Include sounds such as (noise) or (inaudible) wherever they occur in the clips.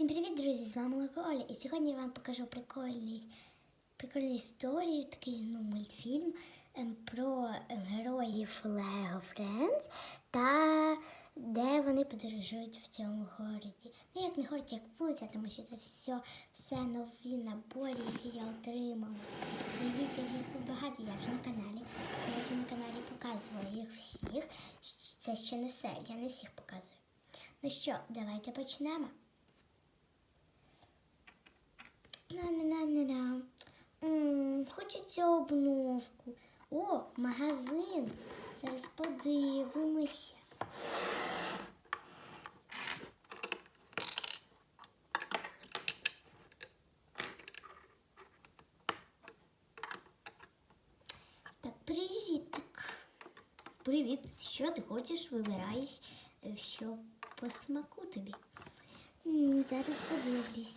Всім привіт, друзі! З вами Оля. І сьогодні я вам покажу прикольний, прикольну історію, такий ну, мультфільм про героїв Lego Friends та де вони подорожують в цьому городі. Ну, як не городі, як вулиця, тому що це все, все нові набори, які я отримала. Дивіться, їх тут багато, я вже на каналі. Я вже на каналі показувала їх всіх. Це ще не все, я не всіх показую. Ну що, давайте почнемо. На-на-на-на-на. Хочеться обновку. О, магазин. Зараз подивимося. Так, привітик. Привіт. Що ти хочеш? Вибираєш, е, що по смаку тобі. Зараз подивлюся.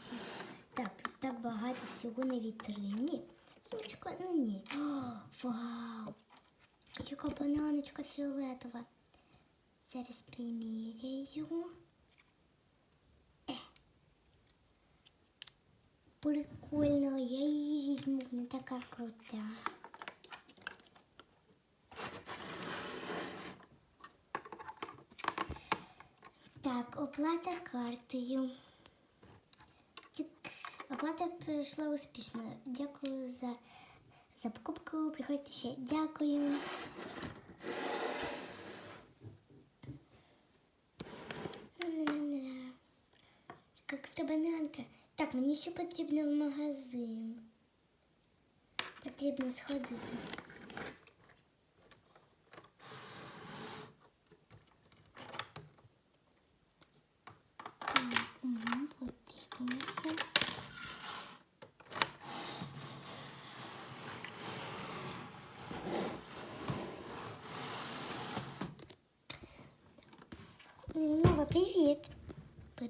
Так, тут так багато всього на вітрині. Сумочка, ну ні. О, (gasps) вау! Яка бананочка фіолетова. Зараз приміряю. Е. Прикольно, я її візьму, вона така крута. Так, оплата картою. Оплата пройшла успішно. Дякую за, за покупку. Приходьте ще. Дякую. Як та бананка. Так, мені ще потрібно в магазин. Потрібно сходити. Угу, подивимося. Нова, привіт.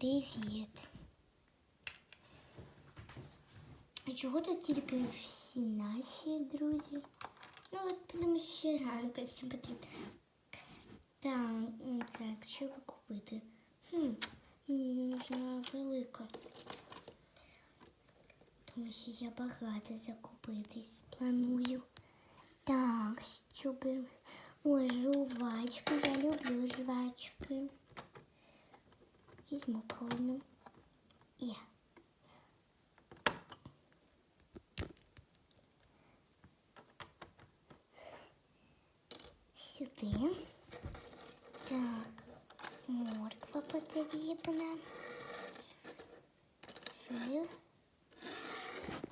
Привіт. А чого тут тільки всі наші друзі? Ну от тому що ще ранку всім потрібно. Так, так, що купити? Хм, мені нужна велика. Тому що я багато закупитись планую. Так, щоб... О, жувачки, я люблю жвачки. Візьму повну. Є. Сюди. Так, морква потрібна. Сир.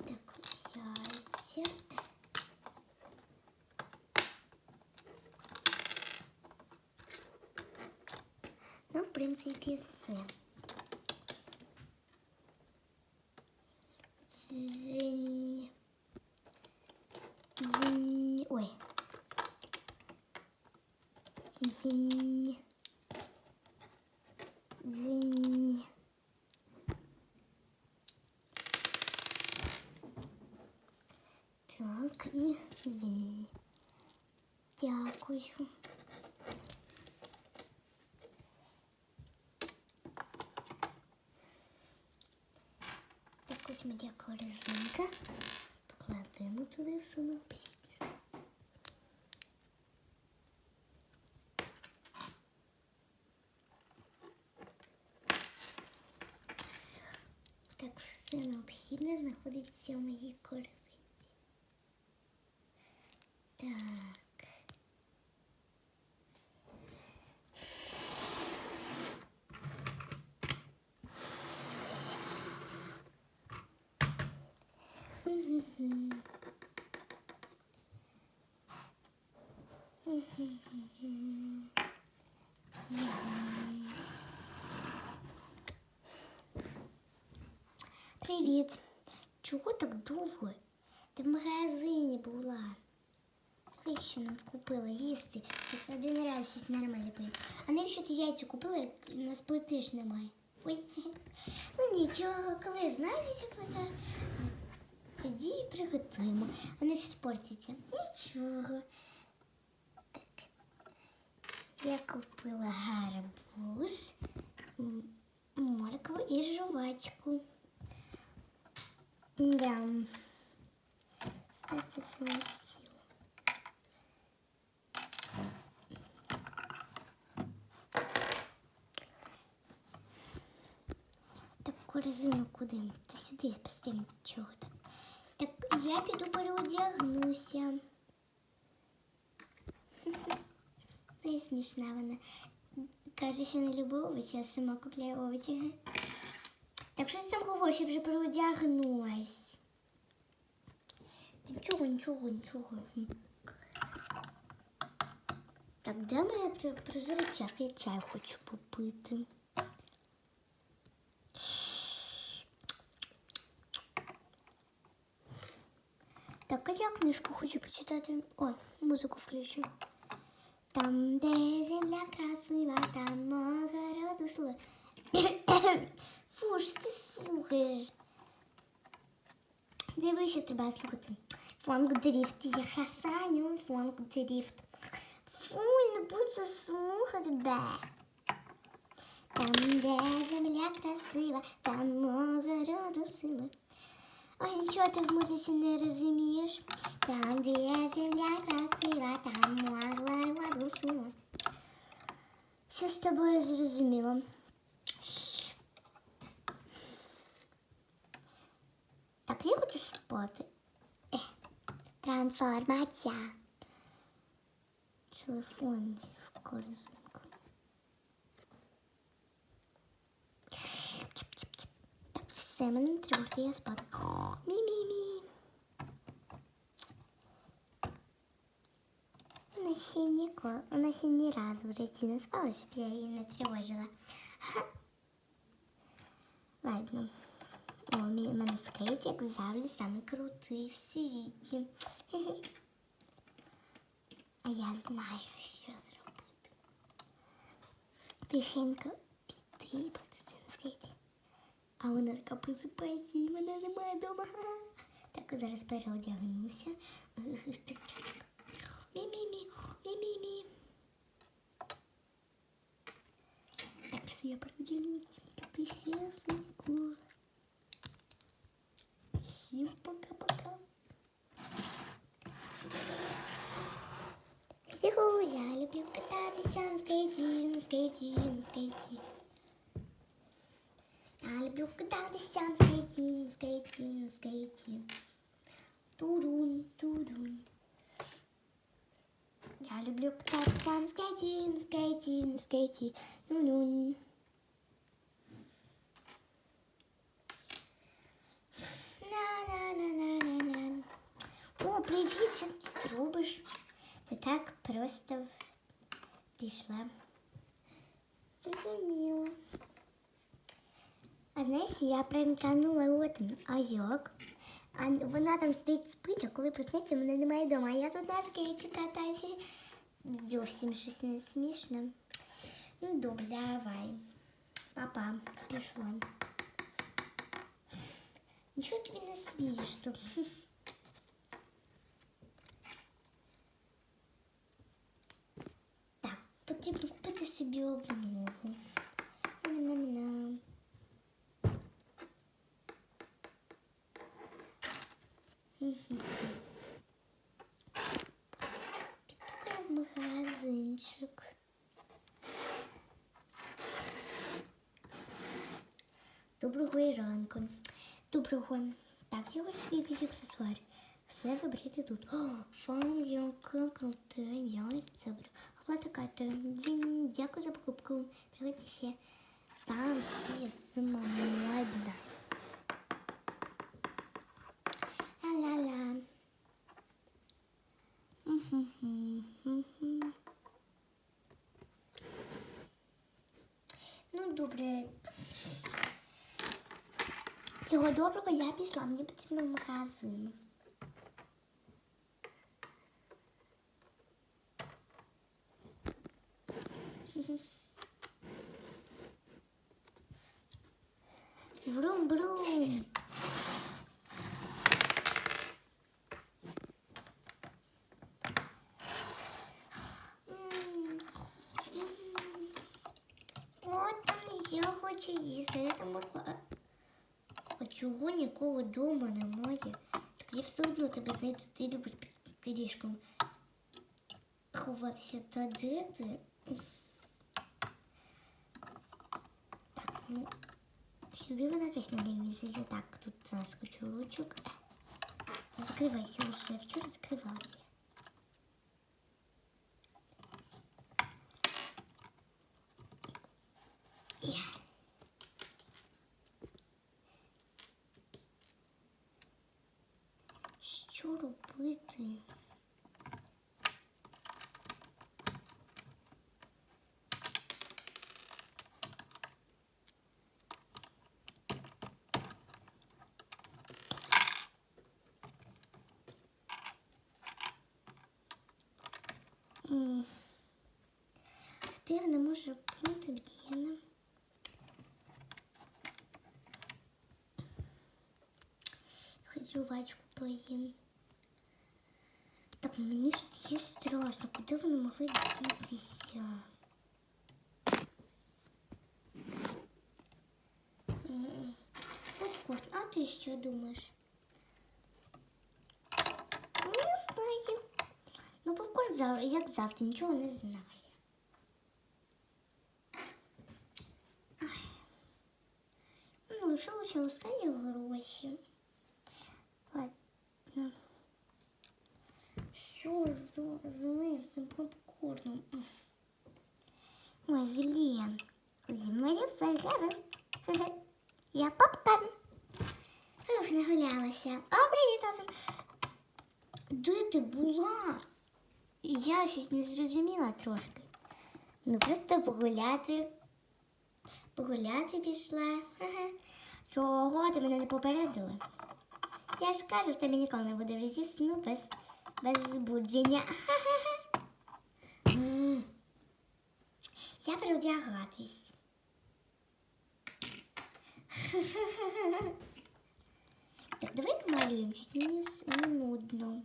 Так, яйця. Ну, в все. Зінь. Зінь. Ой. Зінь. Зінь. Так, і зінь. Дякую. Так ось моя корзинка. Покладемо туди все необхідне. Так, все необхідне знаходиться в моїй корзинці. Привіт. Чого так довго? Ти в магазині була. Ви що нам купила їсти? Це один раз їсть нормально поїв. А навіщо ти яйця купила, як у нас плити ж немає? Ой. (laughs) Ну нічого, коли знайдеться плита, тоді і приготуємо. Вони ж спортяться. Нічого. Так. Я купила гарбуз. моркву і жувачку. Да. Ставте все на стіл. Так, корзину куди? Та сюди постійно чого так. Я піду переодягнуся. Ай, смішна вона. Каже, що не любить овочі, а сама купляє овочі. Так що ти там говориш, я вже переодягнулась. Нічого, нічого, нічого. Так, де моя про- прозора чашка? Я чай хочу попити. Так, а я книжку хочу почитати. О, музику включу. Там, де земля красива, там мого роду слой. Фу, ж ти слухаєш. Диви, що тебе слухати. Фонк дріфт, я хасаню, фонк дріфт. Фу, я не буду це слухати бе. Там, де земля красива, там мого роду сила. Ой, нічого ти в музиці не розумієш. Там, де земля красива, там мого роду сила. Що з тобою зрозуміло? Так, я хочу спати. Е, трансформація. Телефон в корзинку. Так, все, мене не тривожте, я спати. Мі-мі-мі. Вона ще ніколи, вона ще ні разу в житті не спала, щоб я її не тривожила. Ладно. О, у мі- мене скейт, як завжди, саме крутий в світі. (laughs) А я знаю, що зробити. Тихенько піти і потусити на скейті. А вона така просипається, і мене немає вдома. (laughs) Так, зараз переодягнуся. (laughs) Чик-чик. Мі-мі-мі, мі-мі-мі. Так, все, я переодягнуся. Тихесенько. Катинская Я люблю, когда лисянская тинская тинская тин. Турун, турун. Я люблю, когда лисянская тинская тинская тин. Юнун. На-на-на-на-на-на. О, привет, что ты робишь? Ты так просто пришла. А знаєш, я пранканула Отом. А як? А вона там сидить спить, а коли проснеться, мене немає вдома. А я тут на скейті катаюся. Зовсім щось не смішно. Ну, добре, давай. Папа, пішла. Нічого тобі не смішно. Так, потрібно купити собі обнову. На-на-на. Піду в магазинчик. Доброго і ранку. Доброго. Так, я хочу собі якийсь аксесуар. Все вибрати тут. О, фан, яке круте, я ось це беру. Оплата карта. Дякую за покупку. Приходьте ще. Там всі самомодно. Добре. Цього доброго, я пішла, мені потрібно в магазин. чого нікого вдома немає? Так я все одно тебе знайду, ти любиш під під ліжком ховатися. Та де ти? Так, ну, сюди вона точно не вміститься. Так, тут заскочу ручок. Закривайся уже, вчора закривався. Хочу поїм. Так, мені є страшно, куди вони могли дітися? Попкорн, а ти що думаєш? Не знаю. Ну, попкорн, як завжди, нічого не знає. Ну, лишилося останні гроші. Ладно. Що з, з ним, з попкорном? Ой, Єлен, зі мною. Я попкорн. Ух, нагулялася. О, привіт, Азим. Де ти була? Я щось не зрозуміла трошки. Ну, просто погуляти. Погуляти пішла. Чого ти мене не попередила? Я ж кажу, в тебе ніколи не буде в лісі сну без, без збудження. Ха-ха-ха. М. Я переодягатись. Так, давай помалюємо, щось мені с- не нудно.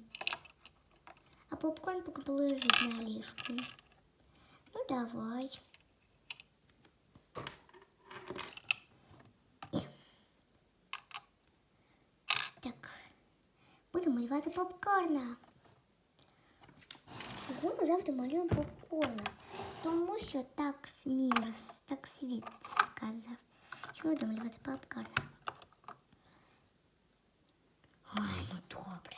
А попкорн поки полежить на ліжку. Ну, давай. Так, буду малювати попкорна. Чому ми завжди малюємо попкорна? Тому що так смір, так світ сказав. Чому буду малювати попкорна? Ой, ну добре.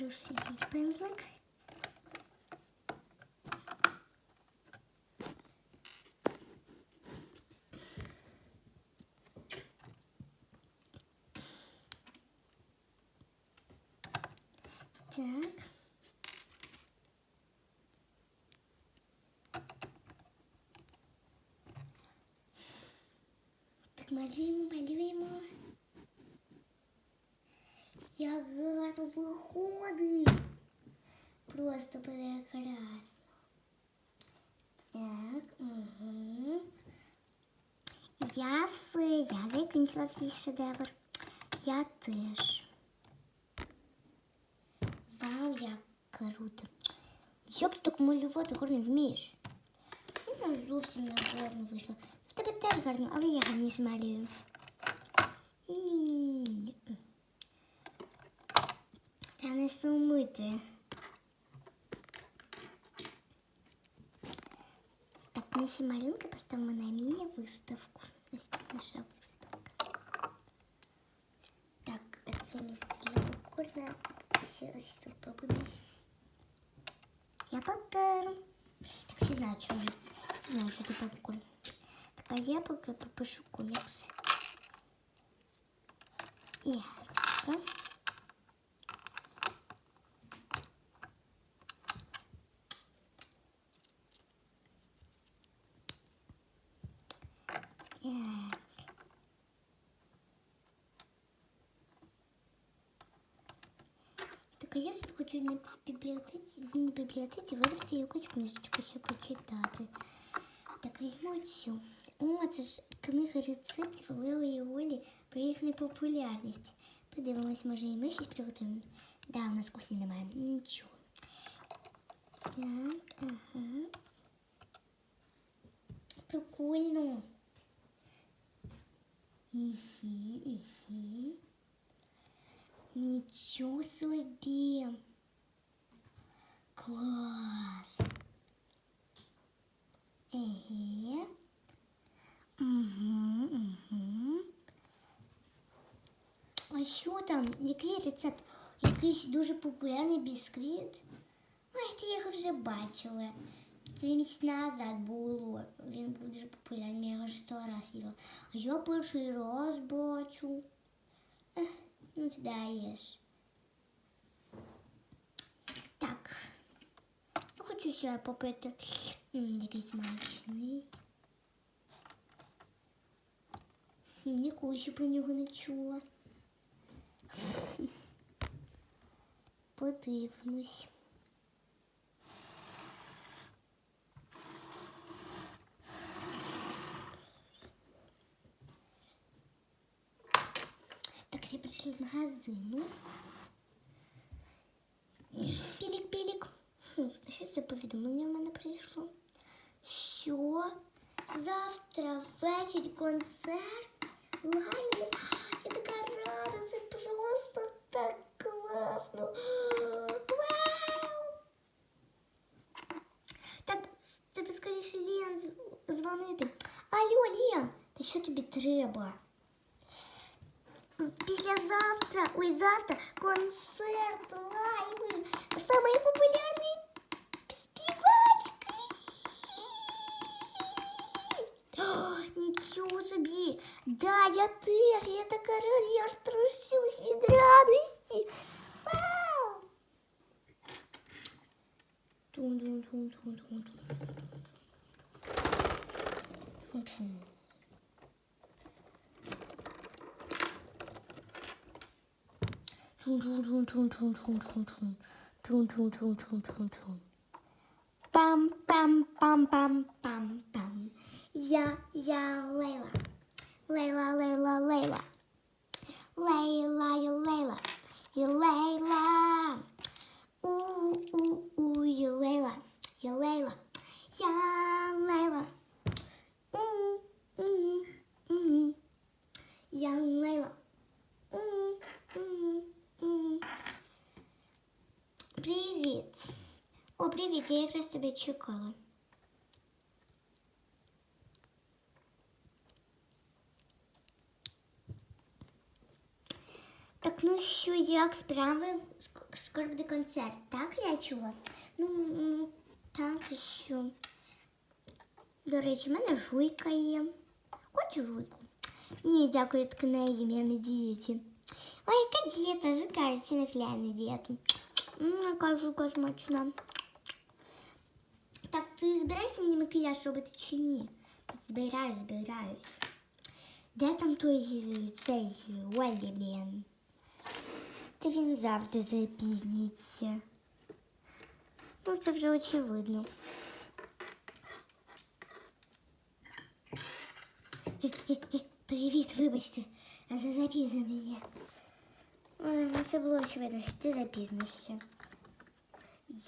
Беру свій пензлик. Так. Так, малюємо, малюємо. Як гарно Виходить. Просто прекрасно. Так, угу. Я все, я закінчила свій шедевр. Я теж. Вау, як круто. Як ти так малювати гарно вмієш? Ну, зовсім не гарно вийшло. В тебе теж гарно, але я гарніше малюю. Ні-ні-ні. Та не сумуйте. Так, наші малюнки поставимо на міні-виставку. Ось тут наша виставка. Так, це місце для попкорна. Ще ось тут побудемо. Я попкорн. Так, всі знають, що я знаю, що це попкорн. Так, а я поки попишу комікси. І ручка. Хочу в бібліотеці, в бібліотеці вибрати якусь книжечку, щоб почитати. Так, візьму цю. О, це ж книга рецептів Лео і Олі про їх непопулярність. Подивимось, може і ми щось приготуємо. Да, у нас кухні немає. Нічого. Так, ага. Прикольно. Угу, угу. Нічого собі. Клас. Еге. Угу, угу. А що там? Який рецепт? Якийсь дуже популярний бісквіт? Ой, ти його вже бачила. Це місяць назад було. Він був дуже популярний, я його ж сто раз їла. А я перший раз бачу. Ех, ну ти даєш. Так. Я хочу ще попити. М, Який смачний. М, Ніколи ще про нього не чула. Подивимось. Так, я прийшла з магазину. Пілік-пілік. Що це повідомлення в мене прийшло? Що? Завтра ввечері концерт? Лайли? Я така рада, це просто так класно. Так, тобі скоріше Лен дз- дзвонити. Алло, Лен, та що тобі треба? Післязавтра, ой, завтра концерт Лайли. Самої популярної нічого собі. Да, я теж, я така рада, я ж трусюсь від радості. Вау! Тун-тун-тун-тун-тун-тун. Я я Лейла. Лейла, Лейла, Лейла. Лейла, я Лейла. Я Лейла. У у у я Лейла. Я Лейла. Я Лейла. У у у. Я Лейла. М. Привіт. О, привіт, я якраз тебе чекала. Так, ну що, як справи? Ск- Скоро буде концерт, так я чула? Ну, м, так, і що? До речі, в мене жуйка є. Хочу жуйку? Ні, дякую, так не їм, я на дієті. Ой, яка дієта, звикаюся на філяну дієту. М, Яка жуйка смачна. Так, ти збираєшся мені макіяж робити чи ні? Та Збираюсь, збираюсь. Де там той е, цей Уеллі, блін? Та він завжди запізнюється. Ну, це вже очевидно. Привіт, вибачте, за запізнення. Ну це було очевидно, що ти запізнишся.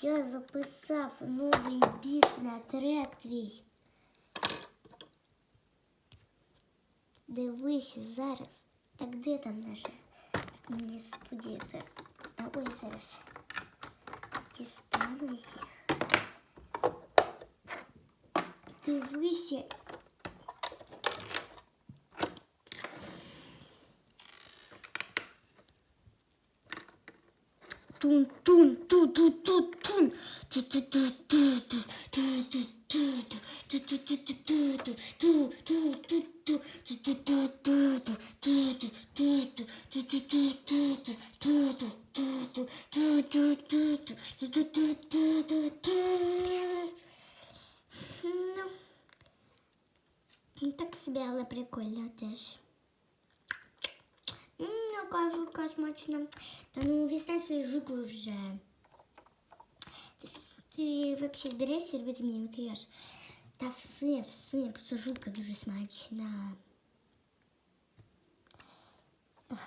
Я записав новий біт на трек твій. Дивись зараз. Так де там наша не студія? Та- А ой, зараз. Дістану її. Дивися. Тун тун ту ту ту тун ту ту ту ту ту ту ту ту ту Ну, так собі, але прикольно теж. Ну, кажурка смачна. Та ну весна свою жуку вже. Ти взагалі збираєшся робити мені макіяж? Та все, все, просто жутка дуже смачна. Ох.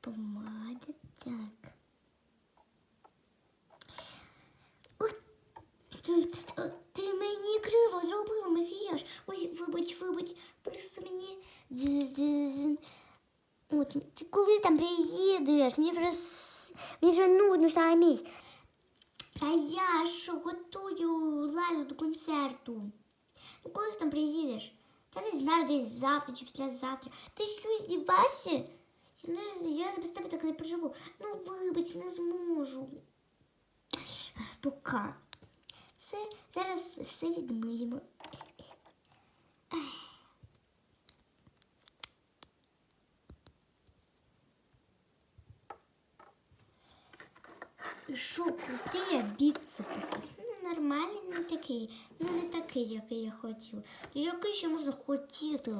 Помада, так. Ой, ти, ти мені криво зробила макіяж. Ой, вибач, вибач, просто мені. з- з- От, ти коли там приїдеш? Мені вже, с- мені вже нудно самій. А я що готую Лалю до концерту. Ну коли ти там приїдеш? Та не знаю, десь завтра чи післязавтра. Ти що здіваєшся? Я, я без тебе так не проживу. Ну, вибач, не зможу. Пока. Все, зараз все відмиємо. Що, крутий обід записав? Нормальний, не такий. Ну, не такий, який я хотіла. Ну, який ще можна хотіти?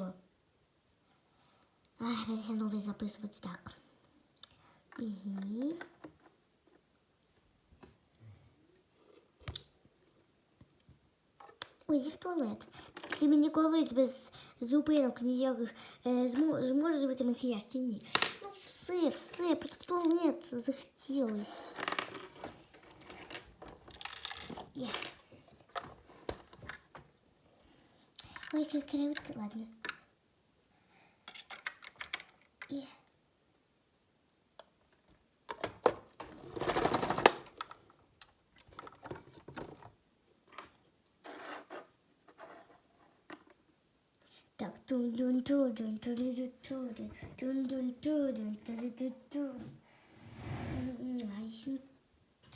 Ай, придеться новий записувати так. Угу. Ой, в туалет. Ти мені колись без зупинок ніяких е, зможеш зробити макіяж чи ні? Ну все, все, просто в туалет захотілось. Yeah. Ой, как кривотка, ладно. Yeah. Так, тун-тун-тун-тун-тун-тун-тун, тун-тун-тун-тун-тун-тун-тун.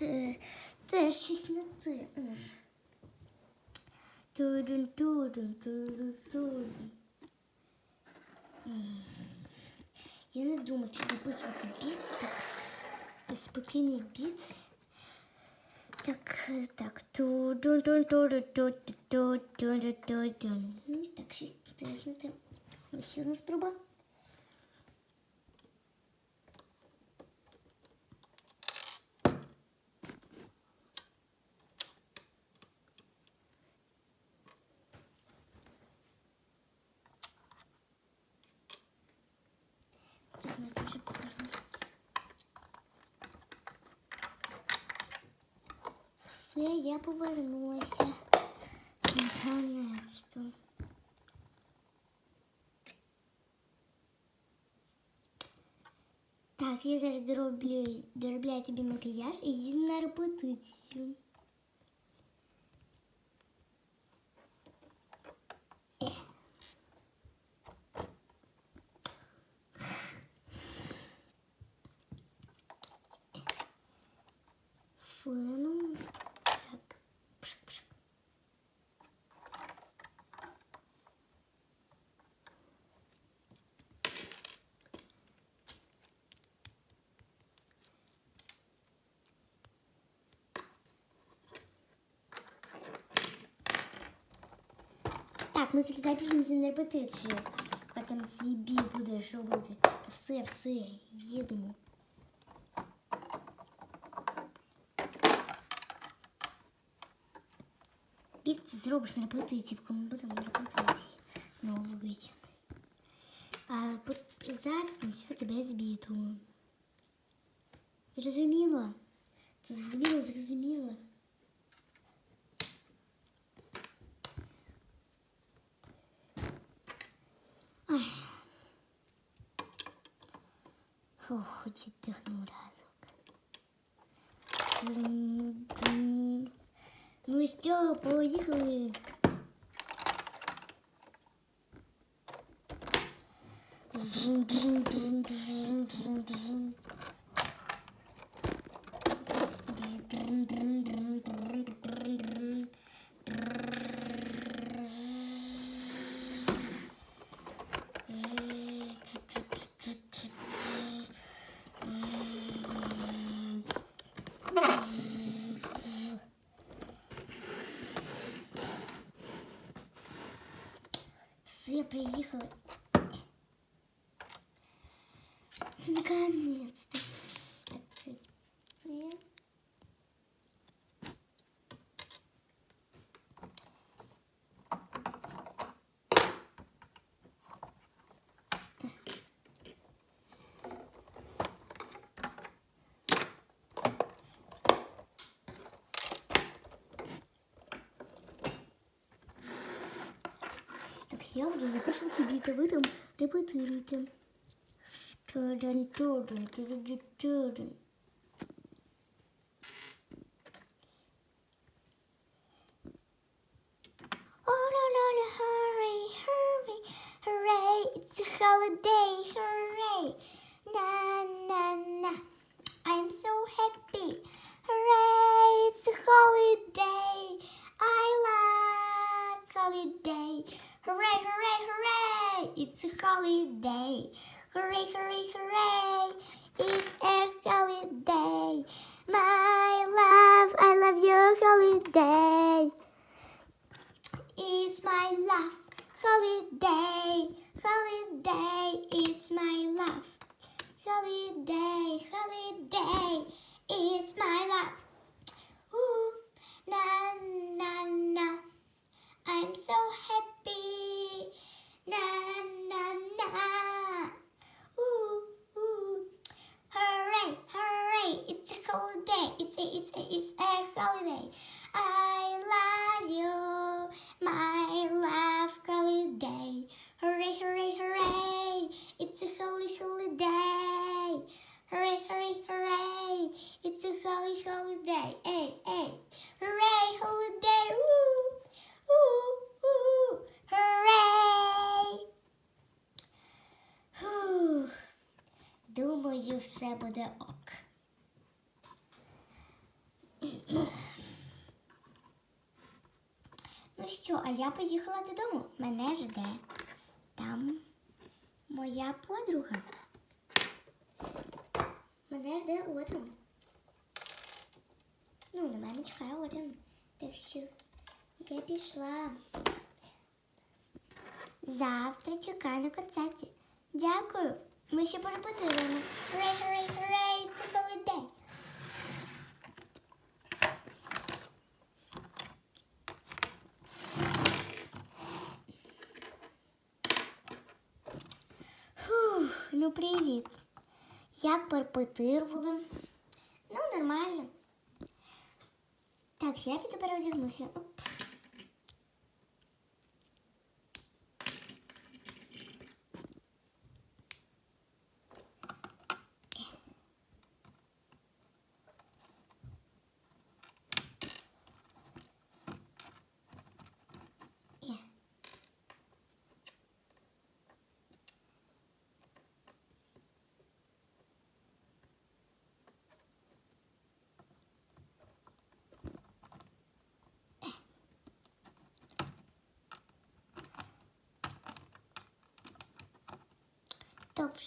아이, те, щось не те. Я не думаю, що записувати біт. Спокійний біт. Так, так. Так, щось теж не те. Ще одна спроба. я повернулася. Наконець-то. Так, я зараз дороблю, доробляю тобі макіяж і їду на репетицію. Феном. Так. Тільки записуємося на репетицію. А там свій бій будеш робити. Все, все, їдемо. Біт ти зробиш на репетиції, в кому будемо на репетиції. Новий. А пот- зараз все тебе збіту. Зрозуміло? Зрозуміло, зрозуміло. Фу, хоч віддихну разок. Ну і з поїхали. що я приїхала. Наконец. ritim ritim ritim ritim ritim ritim ritim it's a holiday. Hooray, hooray, hooray, it's a holiday. My love, I love your holiday. It's my love holiday, holiday. It's my love holiday, holiday. It's my love. Ooh, na na na. I'm so happy. Na Hooray, hooray! It's a. It's it's it's a holiday. I love you, my love. Hooray, hooray, hooray! It's a holiday. Все буде ок. Ну що, а я поїхала додому. Мене жде. Там моя подруга. Мене жде Оден. Ну, на мене чекає Оден. Так що я пішла. Завтра чекаю на концерті. Дякую. Ми ще порепетируємо. Грей, грей, грей, це холодень. Фух, ну привіт. Як порепетирували? Ну, нормально. Так, я піду переодягнуся.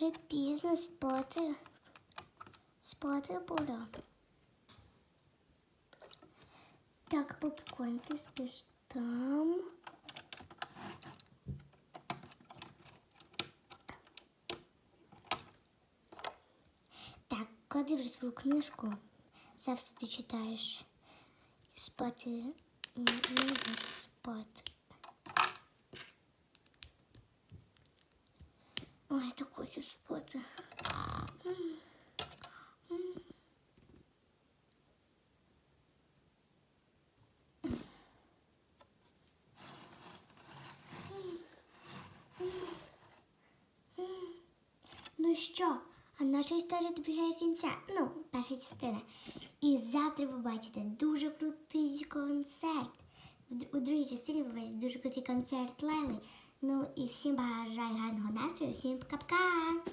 Вже пізно спати. Спати пора. Так, попкорн, ти спиш там. Так, клади вже свою книжку. Завтра ти читаєш. Спати. Не спати. Ой, так хочу спати. Ну що, а наша історія добігає кінця. Ну, перша частина. І завтра ви побачите дуже крутий концерт. У другій частині ви побачите дуже крутий концерт Лели. Ну і всім бажаю гарного настрою, всім пока-пока!